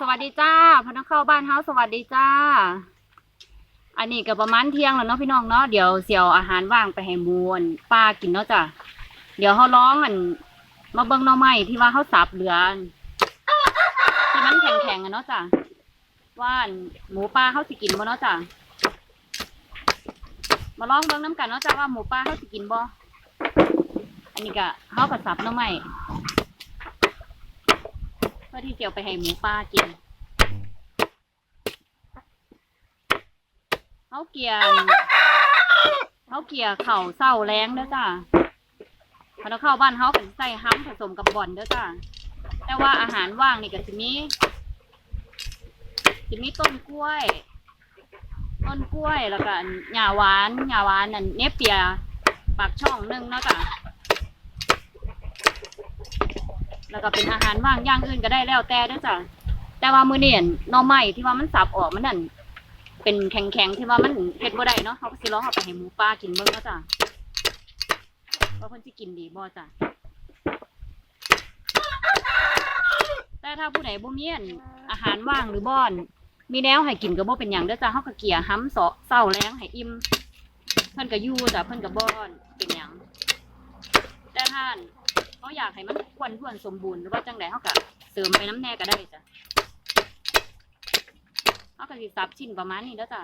สวัสดีจ้าพนักเข้าบ้านเฮาสวัสดีจ้า อันนี้ก็ประมาณเที่ยงแล้วเนาะพี่น้องเนาะเดี๋ยวเสี่ยวอาหารว่างไปให้มูนป้ากินเนาะจ้ะเดี๋ยวเขาร้องอันมาเบิ่งหน่อไม้ที่ว่าเขาสับเหลือที่มันแข็งๆอะเนาะจ้ะว่านหมูป้าเขาสิกินบ่เนาะจ้ะมาลองเบิ่งน้ำกันเนาะจ้ะว่าหมูป้าเขาสิกินบ่อันนี้ก็เขาก็สับหน่อไม้ เที่จะเอาไปให้หมูป่ากินเขาเกียร์เขาเกียร์เข่าเศร้าแรงเด้อจ้าพอเราเข้าบ้านเขาเป็นใส่ห้ำผสมกับบอนเด้อจ้าแต่ว่าอาหารว่างนี่ก็จะมีจะมีต้นกล้วย ต้นกล้วยแล้วก็หญ้าหวานหญ้าหวานนั่นเนปเปียปากช่องนึงเนาะจ้ะ แล้วก็เป็นอาหารว่างอย่างอื่นก็ได้แล้วแต่เด้อจ้ะแต่ว่ามื้อนี้อั่นหน่อไม้ที่ว่ามันสับออกมันนั่นเป็นแข็งๆที่ว่ามันเฮ็ดบ่ได้เนาะเขาก็สิลองเอาไปให้หมูป่ากินเบิ่งเนาะจ้ะว่าเพิ่นสิกินดีบ่จ้ะแต่ถ้าผู้ใดบ่มีอันอาหารว่างหรือบ่อน มีแนวให้กินก็บ่เป็นหยังเด้อจ้ะเฮาก็เกลี่ยห้ำเสาะเศร้าแรงให้อิ่มเพิ่นก็อยู่จ้ะเพิ่นก็บ่อนเป็นหยังแต่ท่าน เขาอยากให้มันควนท้วนสมบูรณ์หรือว่าจังใดเขาก็เสริมไปน้ำแน่ก็ได้จ้ะเขาก็สิสับชิ้นประมาณนี้แล้วจ้ะ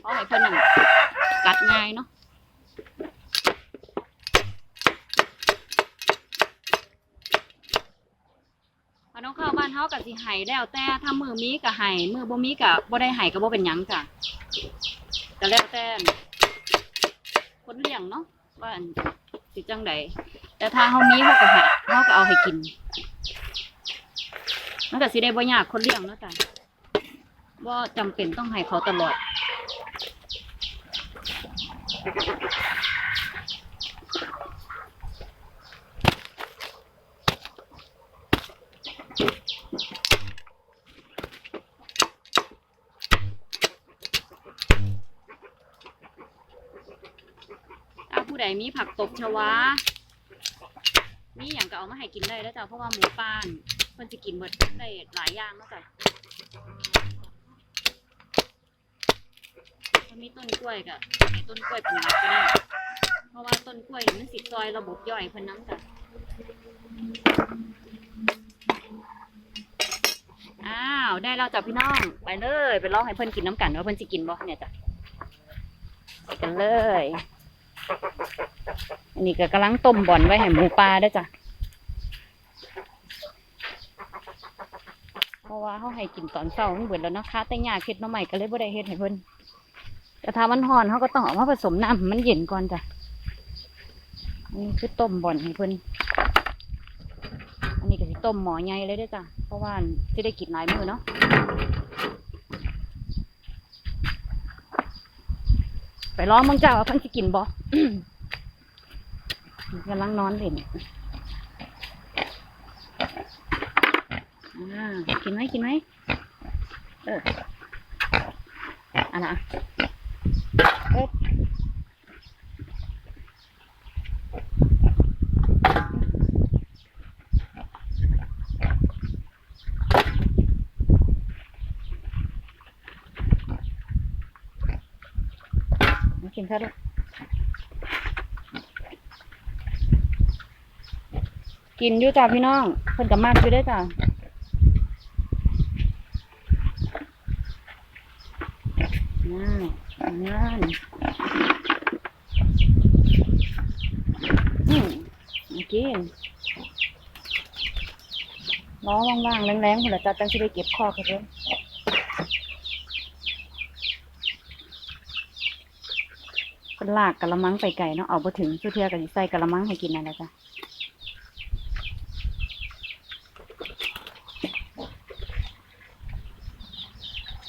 เพราะให้เพิ่นนั่นกัดง่ายเนาะพอน้องเข้าบ้านเขาก็สิไห้แล้วแต่ถ้ามือมีก็ไห้มือบ่มีก็บ่ได้ไห้ก็บ่เป็นหยังจ้ะก็แล้วแต่คนเลี้ยงเนาะว่าสิจังใด แต่ถ้าเขามีเขาก็ห้เขาก็เอาให้กินมันก็สิได้บ่ยากคนเลี้ยงเนาะจ้ะบ่จำเป็นต้องให้เขาตลอดถ้าผู้ใดมีผักตบชวา มีอย่างก็เอามาให้กินได้แล้วจ้ะเพราะว่าหมูป้านเพิ่นจะกินหมดได้หลายอย่างแล้วจ้ะถ้ามีต้นกล้วยก็ให้ต้นกล้วยปลูกก็ได้เพราะว่าต้นกล้วยมันสิซอยระบบย่อยเพิ่นน้ำจ้ะอ้าวได้แล้วจ้ะพี่น้องไปเลย ไปลองให้เพิ่นกินน้ำกันว่าเพิ่นสิกินบ่เนี่ยจ้ะไปกันเลย อันนี้ก็กำลังต้มบ่อนไว้ให้หมูปลาเด้วยจ้ะ เพราะว่าเขาให้กินตอนเช้ามันเบิดแล้วเนาะคะแต่ยาเค็ดน้อใหม่ก็เลยบ่ได้เฮ็ดให้เพิ่นแต่ถ้ามันห่อนเขาก็ต้องเอามาผสมน้ำมันเย็นก่อนจ้ะนนี้คือต้มบ่อนให้เพิ่นอันนี้ก็สิต้มหมอใหญ่เลยเด้จ้ะ เพราะว่าจะได้กินหลายมือเนาะไปลองมึงเจ้าว่าเพิ่นสิกินบ่ กำลังนอนเล่นอ่ากินไหมกินไหมเอออะไรเอ๊ะมากินซะลูก กินอยู่จ้าพี่น้องเพิ่นกับมากอยู่ได้จ้านั่นนั่นอืมกินร้อว่างๆแรงๆคนละจ้าจังสิได้เก็บคอเขาเพิ่นเพิ่นลากกะละมังไปไก่เนาะเอาบ่ถึงสุเทือก็สิใส่กะละมังให้กินนั่นแหละจ้ะ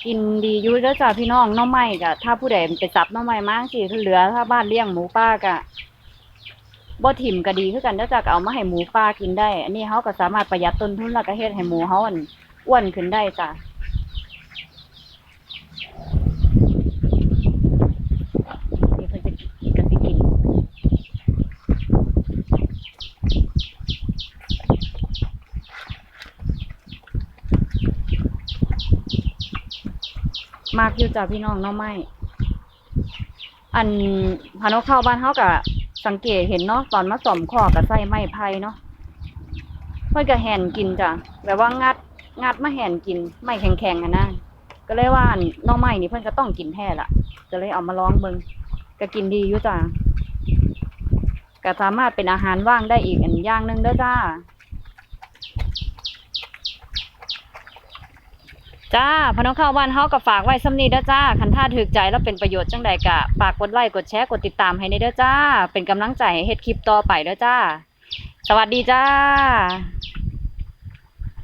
กินดีอยู่แล้วจ้ะพี่น้องน้องใหม่กะถ้าผู้ใดไปจับน้องใหม่มากสิเหลือถ้าบ้านเลี้ยงหมูป้ากะบ่ถิ่มก็ดีคือกันแล้วจ้ะก็เอามาให้หมูป้ากินได้ อันนี้เขาก็สามารถประหยัดต้นทุนแล้วก็เฮ็ดให้หมูเขาอั่นอ้วนขึ้นได้จ้ะนี่เพิ่นจะกินกันสิกิน มากอยู่จ้ะพี่น้องน้อไม้อันพานกเข้าบ้านเฮาก็สังเกตเห็นเนาะตอนมาสอมคอกับใส่ไม้ไผ่เนาะเพิ่นก็แห่นกินจ้ะแบบว่างัดงัดมาแห่นกินไม้แข็งๆอะนะก็เลยว่าอันหน้องไม้นี่เพิ่อนก็ต้องกินแท้ละก็เลยเอามาลองเบิงก็กินดีอยู่จ้ะก็สามารถเป็นอาหารว่างได้อีกอันย่างหนึงเด้อจ้า จ้าพน้องข้าบ้านเฮาก็ฝากไว้สำนีเด้อจ้าคันท่าถึกใจแล้วเป็นประโยชน์จังใดกะฝากกดไลค์กดแชร์กดติดตามให้ในเด้อจ้า เป็นกำลังใจให้เฮ็ดคลิปต่อไปเด้อจ้า สวัสดีจ้า